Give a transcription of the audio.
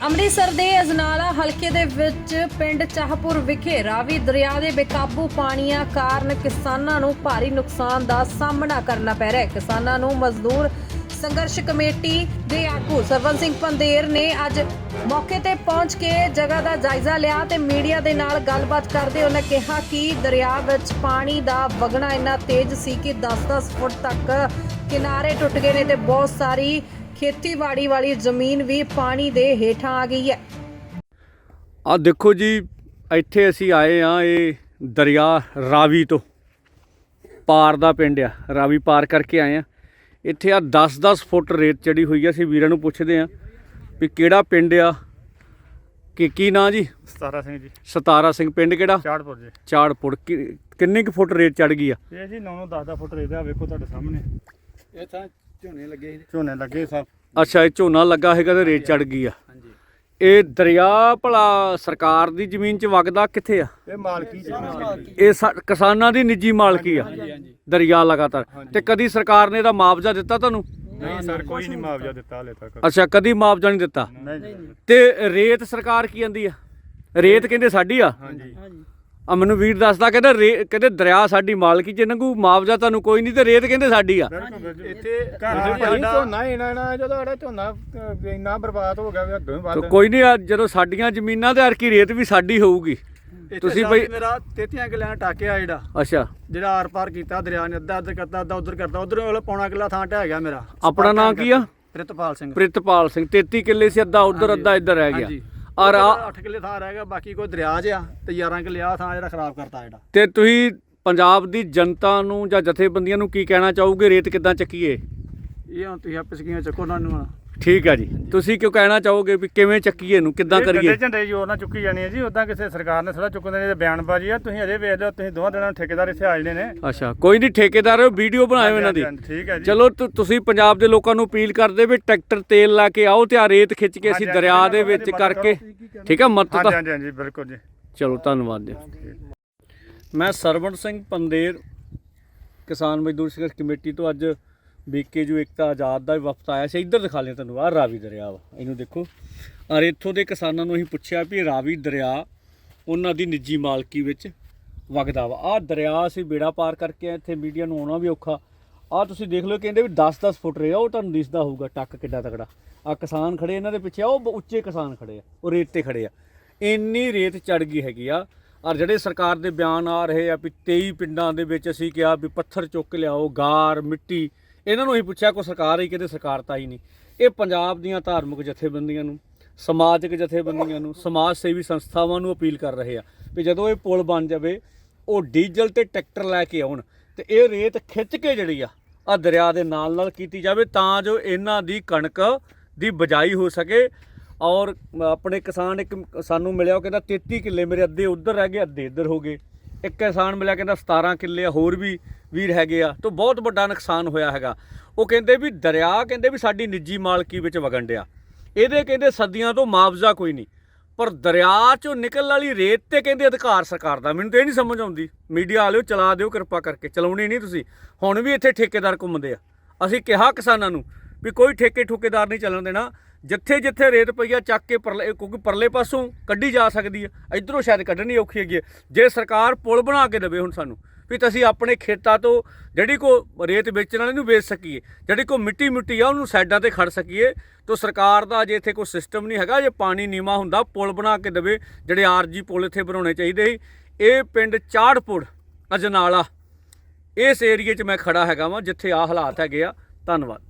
ਅੰਮ੍ਰਿਤਸਰ ਦੇ ਅਜਨਾਲਾ ਹਲਕੇ ਦੇ ਵਿੱਚ ਪਿੰਡ ਚਾਹਪੁਰ ਵਿਖੇ ਰਾਵੀ ਦਰਿਆ ਦੇ ਬੇਕਾਬੂ ਪਾਣੀਆਂ ਕਾਰਨ ਕਿਸਾਨਾਂ ਨੂੰ ਭਾਰੀ ਨੁਕਸਾਨ ਦਾ ਸਾਹਮਣਾ ਕਰਨਾ ਪੈ ਰਿਹਾ ਹੈ। ਕਿਸਾਨਾਂ ਨੂੰ ਮਜ਼ਦੂਰ ਸੰਘਰਸ਼ ਕਮੇਟੀ ਦੇ ਆਗੂ ਸਰਵਨ ਸਿੰਘ ਪੰਦੇਰ ਨੇ ਅੱਜ ਮੌਕੇ ਤੇ ਪਹੁੰਚ ਕੇ ਜਗ੍ਹਾ ਦਾ ਜਾਇਜ਼ਾ ਲਿਆ ਤੇ ਮੀਡੀਆ ਦੇ ਨਾਲ ਗੱਲਬਾਤ ਕਰਦੇ ਉਹਨਾਂ ਕਿਹਾ ਕਿ ਦਰਿਆ ਵਿੱਚ ਪਾਣੀ ਦਾ ਵਗਣਾ ਇੰਨਾ ਤੇਜ਼ ਸੀ ਕਿ 10-10 ਫੁੱਟ ਤੱਕ ਕਿਨਾਰੇ ਟੁੱਟ ਗਏ ਨੇ ਤੇ ਬਹੁਤ ਸਾਰੀ ਖੇਤੀਬਾੜੀ ਵਾਲੀ ਜ਼ਮੀਨ ਵੀ ਪਾਣੀ ਦੇ ਹੇਠਾਂ ਆ ਗਈ ਹੈ। ਆ ਦੇਖੋ ਜੀ ਇੱਥੇ ਅਸੀਂ ਆਏ ਆ ਇਹ ਦਰਿਆ ਰਾਵੀ ਤੋਂ। ਪਾਰ ਦਾ ਪਿੰਡ ਆ ਰਾਵੀ ਪਾਰ ਕਰਕੇ ਆਏ ਆ ਇੱਥੇ ਆ 10-10 ਫੁੱਟ ਰੇਤ ਚੜੀ ਹੋਈ ਆ ਅਸੀਂ ਵੀਰਾਂ ਨੂੰ ਪੁੱਛਦੇ ਆ ਵੀ ਕਿਹੜਾ ਪਿੰਡ ਆ ਕਿ ਕੀ ਨਾਂ ਜੀ? ਸਤਾਰਾ ਸਿੰਘ ਜੀ। ਸਤਾਰਾ ਸਿੰਘ ਪਿੰਡ ਕਿਹੜਾ? ਚਾੜਪੁਰ ਜੀ। ਚਾੜਪੁਰ ਕਿ- ਕਿੰਨੇ ਕੁ ਫੁੱਟ ਰੇਤ ਚੜ ਗਈ ਆ? ਇਹ ਜੀ 9 10 10 ਫੁੱਟ ਰੇਤ ਆ ਵੇਖੋ ਤੁਹਾਡੇ ਸਾਹਮਣੇ। ਇਹ ਤਾਂ ਝੋਨੇ ਲੱਗੇ ਸੀ। ਝੋਨੇ ਲੱਗੇ ਸਭ ਅੱਛਾ ਇਹ ਝੋਨਾ ਲੱਗਾ ਹੈਗਾ ਤੇ ਰੇਤ ਚੜ ਗਈ ਆ। ਹਾਂਜੀ। ਇਹ ਦਰਿਆ ਭਲਾ ਸਰਕਾਰ ਦੀ ਜ਼ਮੀਨ 'ਚ ਵਗਦਾ ਕਿੱਥੇ ਆ? ਇਹ ਮਾਲਕੀ ਜੀ ਇਹ ਸਾ- ਕਿਸਾਨਾਂ ਦੀ ਨਿੱਜੀ ਮਾਲਕੀ ਆ। ਹਾਂਜੀ ਦਰਿਆ ਲਗਾਤਾਰ। ਤੇ ਕਦੀ ਸਰਕਾਰ ਨੇ ਇਹਦਾ ਮੁਆਵਜ਼ਾ ਦਿੱਤਾ ਤੁਹਾਨੂੰ? ਨਹੀਂ ਸਰ ਕੋਈ ਨਹੀਂ ਮੁਆਵਜ਼ਾ ਦਿੱਤਾ ਹਲੇ ਤੱਕ। ਅੱਛਾ ਕਦੀ ਮੁਆਵਜ਼ਾ ਨਹੀਂ ਦਿੱਤਾ? ਨਹੀਂ। ਤੇ ਰੇਤ ਸਰਕਾਰ ਕੀ ਕਹਿੰਦੀ ਆ? ਰੇਤ ਕਹਿੰਦੇ ਸਾਡੀ ਆ? ਹਾਂਜੀ। ਆ ਮੈਨੂੰ ਵੀਰ ਦੱਸਦਾ ਕਹਿੰਦਾ ਰੇ- ਕਹਿੰਦੇ ਦਰਿਆ ਸਾਡੀ ਮਾਲਕੀ ਚ ਨੰਗੂ ਮੁਆਵਜ਼ਾ ਤੁਹਾਨੂੰ ਕੋਈ ਨਹੀਂ ਤੇ ਰੇਤ ਕਹਿੰਦੇ ਸਾਡੀ ਆ। ਇੱਥੇ ਘਰ ਹਾਂ, ਦੇ ਭਾਈ, ਝੋਨਾ ਹੀ ਨਾ ਨਾ ਜਦੋਂ ਸਾਡਾ ਝੋਨਾ ਅਹ, ਇੰਨਾ ਬਰਬਾਦ ਹੋ ਗਿਆ ਵੀ ਹੀ ਤੇ ਕੋਈ ਨਹੀਂ ਜਦੋਂ ਸਾਡੀਆਂ ਜ਼ਮੀਨਾਂ ਤੇ ਅਰਕੀ ਰੇਤ ਵੀ ਸਾਡੀ ਹੋਊਗੀ। ਤੁਸੀਂ ਬਈ- ਮੇਰਾ 33 ਕਿੱਲਿਆਂ ਦਾ ਟਾਕਿਆ ਜਿਹੜਾ। ਅੱਛਾ। ਜਿਹੜਾ ਆਰ ਪਾਰ ਕੀਤਾ ਦਰਿਆ ਨੇ ਅੱਧਾ ਅੱਧਾ ਕਰਦਾ ਅੱਧਾ ਉਧਰ ਕਰਦਾ ਉਧਰ ਵਾਲਾ ਪੌਣਾ ਕਿੱਲਾ ਥਾਂ ਢਹਿ ਗਿਆ ਮੇਰਾ। ਆਪਣਾ ਨਾਂ ਕੀ ਆ? ਪ੍ਰਿਤਪਾਲ ਸਿੰਘ। ਪ੍ਰਿਤਪਾਲ ਸਿੰਘ 33 ਕਿੱਲੇ ਸੀ ਅੱਧਾ ਉਧਰ ਅੱਧਾ ਇੱਧਰ ਰਹਿ ਗਿਆ। ਹਾਂਜੀ। ਔਰ ਆ 8 ਕਿੱਲੇ ਥਾਂ ਰਹਿ ਗਿਆ ਬਾਕੀ ਕੋਈ ਦਰਿਆ 'ਚ ਆ ਤੇ 11 ਕਿੱਲੇ ਆ ਥਾਂ ਜਿਹੜਾ ਖਰਾਬ ਕਰਤਾ ਜਿਹੜਾ। ਤੇ ਤੁਸੀਂ ਪੰਜਾਬ ਦੀ ਜਨਤਾ ਨੂੰ ਜਾਂ ਜਥੇਬੰਦੀਆਂ ਨੂੰ ਕੀ ਕਹਿਣਾ ਚਾਹੋਗੇ? ਰੇਤ ਕਿੱਦਾਂ ਚੱਕੀਏ? ਇਹ ਹੁਣ ਤੁਸੀਂ ਆਪੇ ਸਕੀਆਂ ਚੱਕੋ ਉਹਨਾਂ ਨੂੰ। ਠੀਕ ਆ ਜੀ। ਤੁਸੀਂ ਕਿਉਂ ਕਹਿਣਾ ਚਾਹੋਗੇ ਵੀ ਕਿਵੇਂ ਚੱਕੀਏ ਇਹਨੂੰ? ਕਿੱਦਾਂ ਕਰੀਏ? ਝੰਡੇ ਜੋਰ ਨਾਲ ਚੁੱਕੀ ਜਾਣੀ ਹੈ ਜੀ। ਉਦਾਂ ਕਿਸੇ ਸਰਕਾਰ ਨੇ ਥੋੜਾ ਚੁੱਕਣ ਦੇ ਬਿਆਨਬਾਜ਼ੀ ਆ। ਤੁਸੀਂ ਅਜੇ ਵੇਖ ਲਿਓ ਤੁਸੀਂ ਦੋਵਾਂ ਦਿਨਾਂ ਨੂੰ ਠੇਕੇਦਾਰ ਇੱਥੇ ਆ ਜਣੇ ਨੇ। ਅੱਛਾ ਕੋਈ ਨਹੀਂ ਠੇਕੇਦਾਰ ਵੀਡੀਓ ਬਣਾਇਓ ਇਹਨਾਂ ਦੀ। ਠੀਕ ਹੈ ਜੀ। ਚਲੋ ਤੁਸੀਂ ਪੰਜਾਬ ਦੇ ਲੋਕਾਂ ਨੂੰ ਅਪੀਲ ਕਰਦੇ ਵੀ ਟਰੈਕਟਰ ਤੇਲ ਲਾ ਕੇ ਆਓ ਤੇ ਆ ਰੇਤ ਖਿੱਚ ਕੇ ਅਸੀਂ ਦਰਿਆ ਦੇ ਵਿੱਚ ਕਰਕੇ। ਕਰੋ। ਠੀਕ ਮਦਦ ਹਾਂਜੀ ਤਾਂ ਹਾਂਜੀ ਹਾਂਜੀ ਬਿਲਕੁਲ ਜੀ। ਚਲੋ ਧੰਨਵਾਦ ਜੀ। ਮੈਂ ਸਰਵਣ ਸਿੰਘ ਪੰਦੇਰ ਕਿਸਾਨ ਮਜ਼ਦੂਰ ਸੰਘਰਸ਼ ਕਮੇਟੀ ਤੋਂ ਅੱਜ ਬੀਕੇ ਜੋ ਤਾਂ ਆਜ਼ਾਦ ਦਾ ਵੀ ਵਫਦ ਆਇਆ ਸੀ ਇੱਧਰ ਦਿਖਾ ਲਿਆ ਤੁਹਾਨੂੰ ਆਹ ਰਾਵੀ ਦਰਿਆ ਵਾ ਇਹਨੂੰ ਦੇਖੋ। ਔਰ ਇੱਥੋਂ ਦੇ ਕਿਸਾਨਾਂ ਨੂੰ ਅਸੀਂ ਪੁੱਛਿਆ ਵੀ ਰਾਵੀ ਦਰਿਆ ਉਹਨਾਂ ਦੀ ਨਿੱਜੀ ਮਾਲਕੀ ਵਿੱਚ ਵਗਦਾ ਵਾ। ਆਹ ਦਰਿਆ ਅਸੀਂ ਬੇੜਾ ਪਾਰ ਕਰਕੇ ਆਏ, ਇੱਥੇ ਮੀਡੀਆ ਨੂੰ ਆਉਣਾ ਵੀ ਔਖਾ। ਆਹ ਤੁਸੀਂ ਦੇਖ ਲਓ ਕਹਿੰਦੇ ਵੀ 10-10 ਫੁੱਟ ਰਿਹਾ ਉਹ ਤੁਹਾਨੂੰ ਦਿਸਦਾ ਹੋਊਗਾ ਟੱਕ ਕਿੱਡਾ ਤਕੜਾ। ਆ ਕਿਸਾਨ ਖੜੇ ਇਹਨਾਂ ਦੇ ਪਿੱਛੇ ਆ ਉਹ ਉੱਚੇ ਕਿਸਾਨ ਖੜੇ ਆ ਉਹ ਰੇਤ ਤੇ ਖੜੇ ਆ। ਇੰਨੀ ਰੇਤ ਚੜ ਗਈ ਹੈਗੀ ਆ ਔਰ ਜਿਹੜੇ ਸਰਕਾਰ ਦੇ ਬਿਆਨ ਆ ਰਹੇ ਆ ਵੀ 23 ਪਿੰਡਾਂ ਦੇ ਵਿੱਚ ਅਸੀਂ ਕਿਹਾ ਵੀ ਪੱਥਰ ਚੁੱਕ ਲਿਆਓ ਗਾਰ ਮਿੱਟੀ ਇਹਨਾਂ ਨੂੰ ਹੀ ਪੁੱਛਿਆ, ਕੋਈ ਸਰਕਾਰ ਹੀ ਕਿਤੇ ਸਰਕਾਰ ਤਾਂ ਹੀ ਨਹੀਂ। ਇਹ ਪੰਜਾਬ ਦੀਆਂ ਧਾਰਮਿਕ ਜਥੇਬੰਦੀਆਂ ਨੂੰ, ਸਮਾਜਿਕ ਜਥੇਬੰਦੀਆਂ ਨੂੰ, ਸਮਾਜ ਸੇਵੀ ਸੰਸਥਾਵਾਂ ਨੂੰ ਅਪੀਲ ਕਰ ਰਹੇ ਆ ਵੀ ਜਦੋਂ ਇਹ ਪੁਲ ਬਣ ਜਾਵੇ, ਉਹ ਡੀਜ਼ਲ ਤੇ ਟਰੈਕਟਰ ਲੈ ਕੇ ਆਉਣ ਤੇ ਇਹ ਰੇਤ ਖਿੱਚ ਕੇ ਜਿਹੜੀ ਆ ਆ ਦਰਿਆ ਦੇ ਨਾਲ ਨਾਲ ਕੀਤੀ ਜਾਵੇ ਤਾਂ ਜੋ ਇਹਨਾਂ ਦੀ ਕਣਕ ਦੀ ਬਜਾਈ ਹੋ ਸਕੇ। ਔਰ ਆਪਣੇ ਕਿਸਾਨ ਇੱਕ ਸਾਨੂੰ ਮਿਲਿਆ, ਉਹ ਕਹਿੰਦਾ 33 ਕਿੱਲੇ ਮੇਰੇ ਅੱਧੇ ਉੱਧਰ ਰਹਿ ਗਏ, ਅੱਧੇ ਇੱਧਰ ਹੋ ਗਏ। ਇੱਕ ਕਿਸਾਨ ਮਿਲਿਆ ਕਹਿੰਦਾ 17 ਕਿੱਲੇ ਆ, ਹੋਰ ਵੀ ਵੀਰ ਹੈਗੇ ਆ, ਤੋਂ ਬਹੁਤ ਵੱਡਾ ਨੁਕਸਾਨ ਹੋਇਆ ਹੈਗਾ। ਉਹ ਕਹਿੰਦੇ ਵੀ ਦਰਿਆ ਕਹਿੰਦੇ ਵੀ ਸਾਡੀ ਨਿੱਜੀ ਮਾਲਕੀ ਵਿੱਚ ਵਗਣ ਡਿਆ। ਇਹਦੇ ਕਹਿੰਦੇ ਸਦੀਆਂ ਤੋਂ ਮੁਆਵਜ਼ਾ ਕੋਈ ਨਹੀਂ, ਪਰ ਦਰਿਆ ਚੋਂ ਨਿਕਲਣ ਵਾਲੀ ਰੇਤ ਤੇ ਕਹਿੰਦੇ ਅਧਿਕਾਰ ਸਰਕਾਰ ਦਾ। ਮੈਨੂੰ ਤੇ ਇਹ ਨਹੀਂ ਸਮਝ ਆਉਂਦੀ। ਮੀਡੀਆ ਵਾਲਿਓ ਚਲਾ ਦਿਓ ਕਿਰਪਾ ਕਰਕੇ, ਚਲਾਉਣੀ ਨਹੀਂ ਤੁਸੀਂ। ਹੁਣ ਵੀ ਇੱਥੇ ਠੇਕੇਦਾਰ ਘੁੰਮਦੇ ਆ। ਅਸੀਂ ਕਿਹਾ ਕਿਸਾਨਾਂ ਨੂੰ ਵੀ ਕੋਈ ਠੇਕੇ ਠੁਕੇਦਾਰ ਨਹੀਂ ਚੱਲਣ ਦੇਣਾ। ਜਿੱਥੇ ਜਿੱਥੇ ਰੇਤ ਪਈ ਆ, ਚੱਕ ਕੇ ਪਰਲੇ ਕਿਉਂਕਿ ਪਰਲੇ ਪਾਸੋਂ ਕੱਢੀ ਜਾ ਸਕਦੀ ਆ, ਇਧਰੋਂ ਸ਼ਾਇਦ ਕੱਢਣੀ ਔਖੀ ਹੈਗੀ ਹੈ। ਜੇ ਸਰਕਾਰ ਪੁਲ ਬਣਾ ਕੇ ਦੇਵੇ ਹੁਣ ਸਾਨੂੰ, ਵੀ ਤੁਸੀਂ ਆਪਣੇ ਖੇਤਾਂ ਤੋਂ ਜਿਹੜੀ ਕੋ ਰੇਤ ਵੇਚਣ ਵਾਲੇ ਨੂੰ ਵੇਚ ਸਕੀਏ, ਜਿਹੜੀ ਕੋ ਮਿੱਟੀ ਮਿੱਟੀ ਆ, ਉਹਨੂੰ ਸਾਈਡਾਂ ਤੇ ਖੜ ਸਕੀਏ, ਤਾਂ ਸਰਕਾਰ ਦਾ ਜੇ ਇੱਥੇ ਕੋਈ ਸਿਸਟਮ ਨਹੀਂ ਹੈਗਾ, ਜੇ ਪਾਣੀ ਨੀਵਾ ਹੁੰਦਾ, ਪੁਲ ਬਣਾ ਕੇ ਦੇਵੇ, ਜਿਹੜੇ ਆਰਜੀ ਪੁਲ ਇੱਥੇ ਬਣਾਉਣੇ ਚਾਹੀਦੇ ਸੀ। ਇਹ ਪਿੰਡ ਚਾੜਪੁਰ, ਅਜਨਾਲਾ, ਇਸ ਏਰੀਏ 'ਚ ਮੈਂ ਖੜਾ ਹੈਗਾ ਵਾਂ, ਜਿੱਥੇ ਆ ਹਾਲਾਤ ਹੈਗੇ ਆ। ਧੰਨਵਾਦ।